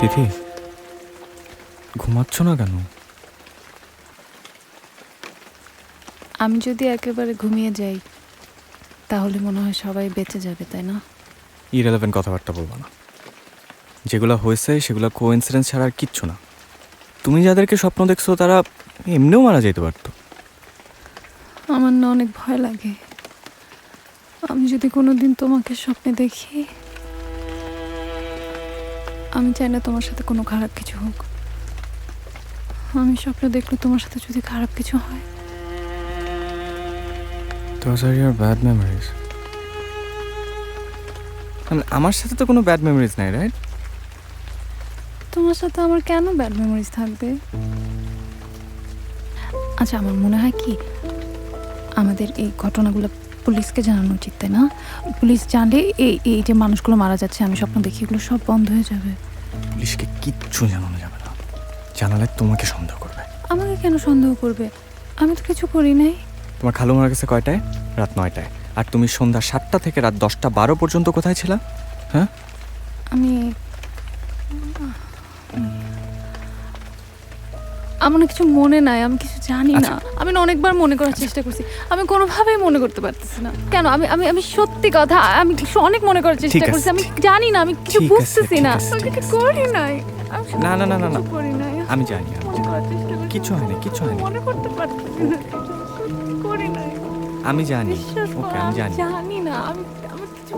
তিথি ঘুমাচ্ছ না কেন? আমি যদি একেবারে ঘুমিয়ে যাই তাহলে মনে হয় সবাই বেঁচে যাবে তাই না? ইরেলেভেন্ট কথাবার্তা বলব না। যেগুলো হয়েছে সেগুলো কো কোইন্সিডেন্স ছাড়া আর কিচ্ছু না। তুমি যাদেরকে স্বপ্ন দেখছ তারা এমনিও মারা যেতে পারতো। আমার না অনেক ভয় লাগে। আমি যদি কোনোদিন তোমাকে স্বপ্নে দেখি আমি চাই না তোমার সাথে কোনো খারাপ কিছু হোক। আমি স্বপ্ন দেখলে তোমার সাথে যদি খারাপ কিছু হয়। Those are your bad memories. মানে আমার সাথে তো কোনো ব্যাড মেমোরিজ নাই রাইট তোমার সাথে আমার কেন ব্যাড মেমোরিজ থাকবে? আচ্ছা আমার মনে হয় কি আমাদের এই ঘটনাগুলো পুলিশকে জানানো উচিত তাই না? পুলিশ জানলে এই এই যে মানুষগুলো মারা যাচ্ছে আমি স্বপ্ন দেখি এগুলো সব বন্ধ হয়ে যাবে। পুলিশকে কিচ্ছু জানানো যাবে না। জানালে তোমাকে সন্দেহ করবে। আমাকে কেন সন্দেহ করবে? আমি তো কিছু করি নাই। তোমার খালু মারা গেছে কয়টায়? রাত নয়টায়। আর তুমি সন্ধ্যা সাতটা থেকে রাত দশটা বারো পর্যন্ত কোথায় ছিলা? হ্যাঁ? আমি আমার না কিছু মনে নাই আমি কিছু জানি না। আচ্ছা। আমি না অনেকবার মনে করার চেষ্টা করছি। আমি কোনোভাবেই মনে করতে পারতেছি না। কেন? আমি আমি আমি সত্যি কথা আমি কিছু অনেক মনে করার চেষ্টা করছি আমি জানি না আমি কিছু বুঝতেছি না। কিছু করি নাই। না, না, না, না, না। আমি জানি। কিচ্ছু হয়নি কিচ্ছু হয়নি। মনে করতে পারতেছি না করি নাই। আমি জানি। ওকে আমি জানি। জানি না আমি আমি কিছু